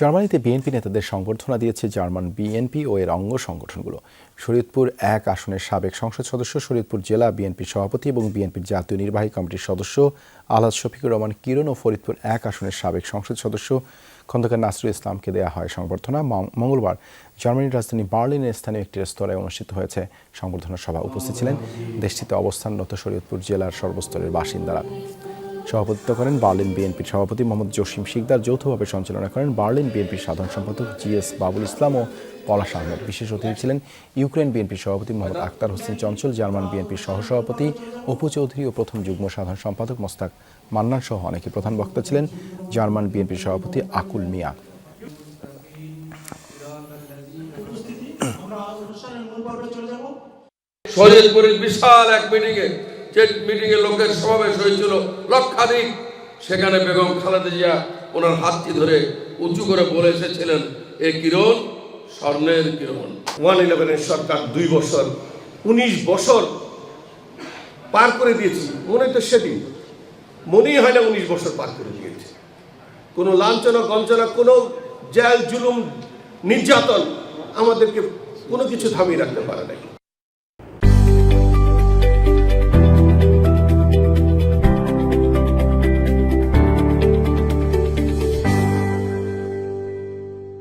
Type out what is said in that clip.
জার্মানিতে বিএনপি নেতাদের সংবর্ধনা দিয়েছে জার্মান বিএনপি ও এর অঙ্গ সংগঠনগুলো। শরীয়তপুর এক আসনের সাবেক সংসদ সদস্য, শরীয়তপুর জেলা বিএনপির সভাপতি এবং বিএনপির জাতীয় নির্বাহী কমিটির সদস্য আলহাজ শফিকুর রহমান কিরণ ও ফরিদপুর এক আসনের সাবেক সংসদ সদস্য খন্দকার নাসরুল ইসলামকে দেওয়া হয় সংবর্ধনা। মঙ্গলবার জার্মানির রাজধানী বার্লিনের স্থানীয় একটি রেস্তোরাঁয় অনুষ্ঠিত হয়েছে সংবর্ধনা সভা। উপস্থিত ছিলেন দেশটিতে অবস্থানরত শরীয়তপুর জেলার সর্বস্তরের বাসিন্দারা। সভাপতিত্ব করেন বার্লিন বিএনপির সভাপতি মোহাম্মদ জসিম শিকদার, যৌথভাবে সঞ্চালনা করেন বার্লিন বিএনপির সাধারণ সম্পাদক জি এস বাবুল ইসলাম ও পলাশ আহমেদ। বিশেষ অতিথি ছিলেন ইউক্রেন বিএনপির সভাপতি মোহাম্মদ আক্তার হোসেন চঞ্চল, জার্মান বিএনপির সহসভাপতি অপু চৌধুরী ও প্রথম যুগ্ম সাধারণ সম্পাদক মোস্তাক মান্নান সহ অনেকে প্রধান বক্তা ছিলেন জার্মান বিএনপির সভাপতি আকুল মিয়া। বিশাল এক মিটিংয়ে যে মিটিংয়ে লোকের সমাবেশ হয়েছিল লক্ষাধিক। সেখানে বেগম খালেদা জিয়া ওনার হাতটি ধরে উঁচু করে বলে এসেছিলেন, এ কিরণ? স্বর্ণের কিরণ। ওয়ান ইলেভেনের সরকার দুই বছর, উনিশ বছর পার করে দিয়েছি মনে তো সেদিন। মনেই হয় না উনিশ বছর পার করে দিয়েছে। কোনো লাঞ্ছনা গঞ্চনা কোনো জেল, জুলুম, নির্যাতন আমাদেরকে কোনো কিছু থামিয়ে রাখতে পারে নাই।